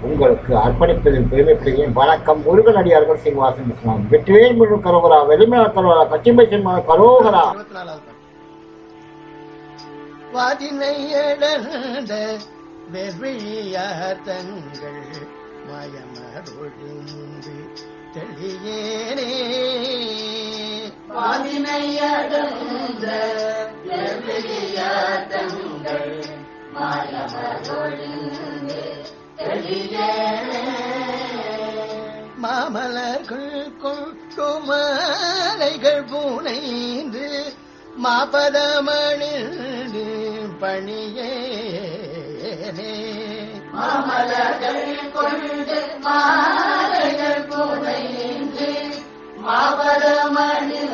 உங்களுக்கு அர்ப்பணிப்பதில் பெருமைப்படுகிறேன். வணக்கம் முருகன் அடியார்கள் சீனிவாசன் இஸ்லாம் வெற்றிவேல் முழு கரோகரா வெளிமல கரோகரா கச்சிம்பை சிம்ம கரோகரா. தங்கள் மயமருழிந்து தெளியேனே. வாதினை எழந்த மாமலர்கள் கொண்டு மாலைகள் புனைந்து மாபதமணிந்து பணியேனே. மாமலர்கள் கொண்டு மாலைகள் புனைந்து மாபதமணிந்து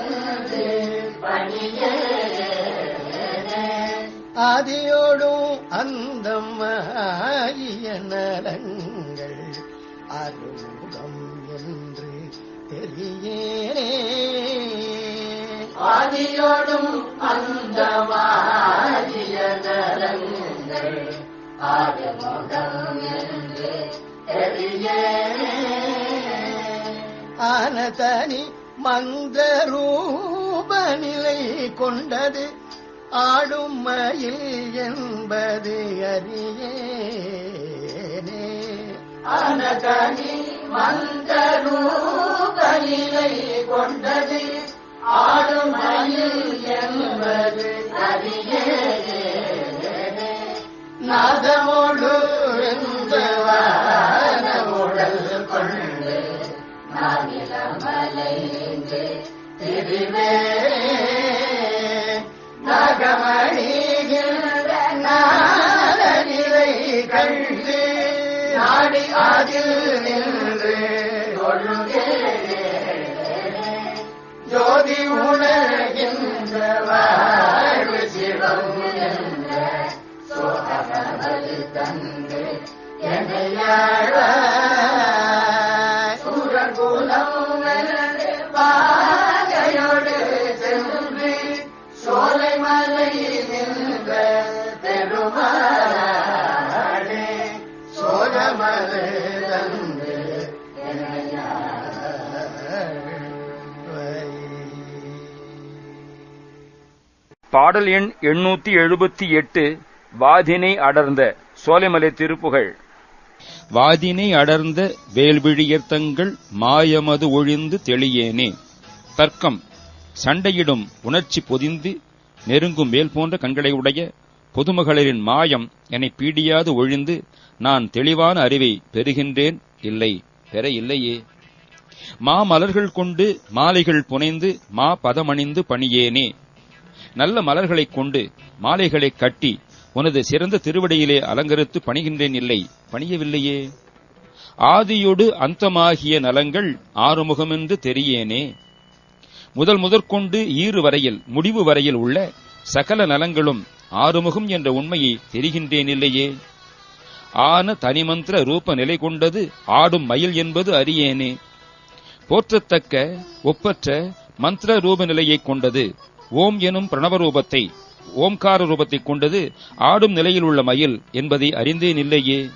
பணியேனே. ஆதியோடும் அந்தம் ஆகிய நலங்கள் அருமுகம் என்று தெரியேனே. ஆதியோடும் அந்தமாகிய நலங்கள் அருமுகம் என்று தெரியேனே. ஆனதனி மந்தரூப நிலை கொண்டது ஆடும் மயில் என்பது அறியேனே. அனகனி மந்தரூப நிலை கொண்டது. ஆடுமயில் என்பது அறியே நதமோடு இந்த வானமுடல் கொண்டு நானிலமலைந்து நாடி அதில் நின்று கொள்ளுகிறே ஜோதி உணர்கின்ற வாழ்வு சிவம் என்ற சோகமது தந்து என்னையாழ்வாய் தந்து பாடல் எண் எண்ணூத்தி எழுபத்தி எட்டு வாதினை அடர்ந்த சோலைமலை திருப்புகழ். வாதினை அடர்ந்த வேல்விழியர்த்தங்கள் மாயமது ஒழிந்து தெளியேனே. தர்க்கம் சண்டையிடும் உணர்ச்சி பொதிந்து நெருங்கும் மேல் போன்ற கண்களை உடைய பொதுமகளிரின் மாயம் என்னை பீடியாது ஒழிந்து நான் தெளிவான அறிவை பெறுகின்றேன். இல்லை பெற இல்லையே. மா மலர்கள் கொண்டு மாலைகள் புனைந்து மா பதமணிந்து பணியேனே. நல்ல மலர்களைக் கொண்டு மாலைகளை கட்டி உனது சிறந்த திருவடியிலே அலங்கரித்து பணிகின்றேன். இல்லை பணியவில்லையே. ஆதியொடு அந்தமாகிய நலங்கள் ஆறுமுகமென்று தெரியேனே. முதல் முதற்கொண்டு ஈறு வரையில் முடிவு வரையில் உள்ள சகல நலங்களும் ஆறுமுகம் என்ற உண்மையை தெரிகின்றேன். இல்லையே. ஆன தனிமந்திர ரூப நிலை கொண்டது ஆடும் மயில் என்பது அறியேனே. போற்றத்தக்க ஒப்பற்ற மந்திர ரூப நிலையைக் கொண்டது ஓம் எனும் பிரணவ ரூபத்தை ஓம்கார ரூபத்தைக் கொண்டது ஆடும் நிலையில் உள்ள மயில் என்பதை அறிந்தேன் இல்லையே.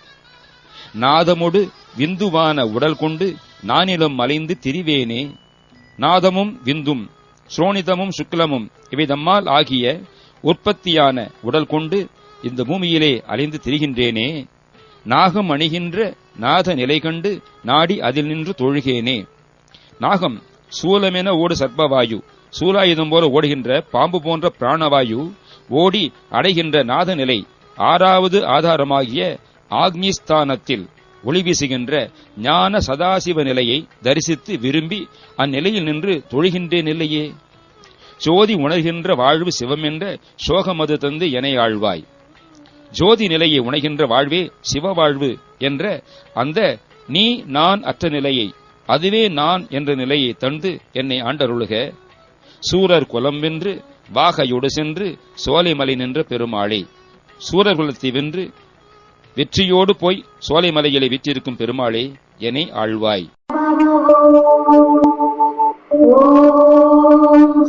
நாதமொடு விந்துவான உடல் கொண்டு நானிலம் மலைந்து திரிவேனே. நாதமும் விந்தும் ஸ்ரோணிதமும் சுக்லமும் இவை தம்மால் ஆகிய உற்பத்தியான உடல் கொண்டு இந்த பூமியிலே அலைந்து திரிகின்றேனே. நாகம் அணிகின்ற நாத நிலை கண்டு நாடி அதில் நின்று தொழுகேனே. நாகம் சூலமென ஓடு சர்ப்பவாயு சூலாயுதம் போல ஓடுகின்ற பாம்பு போன்ற பிராணவாயு ஓடி அடைகின்ற நாத நிலை ஆறாவது ஆதாரமாகிய ஆக்னிஸ்தானத்தில் ஒளி வீசுகின்ற ஞான சதாசிவ நிலையை தரிசித்து விரும்பி அந்நிலையில் நின்று தொழுகின்றேன் இல்லையே? சோதி உணர்கின்ற வாழ்வு சிவமென்ற சோகமது தந்து என ஆழ்வாய். ஜோதி நிலையை உணகின்ற வாழ்வே சிவ வாழ்வு என்ற அந்த நீ நான் அற்ற நிலையை அதுவே நான் என்ற நிலையை தந்து என்னை ஆண்டருளுக. சூரர் குலம் வென்று வாகையோடு சென்று சோலைமலை நின்ற பெருமாளே. சூரர் குலத்தை வென்று வெற்றியோடு போய் சோலைமலைகளை விற்றிருக்கும் பெருமாளே என்னை ஆழ்வாய். ஓம்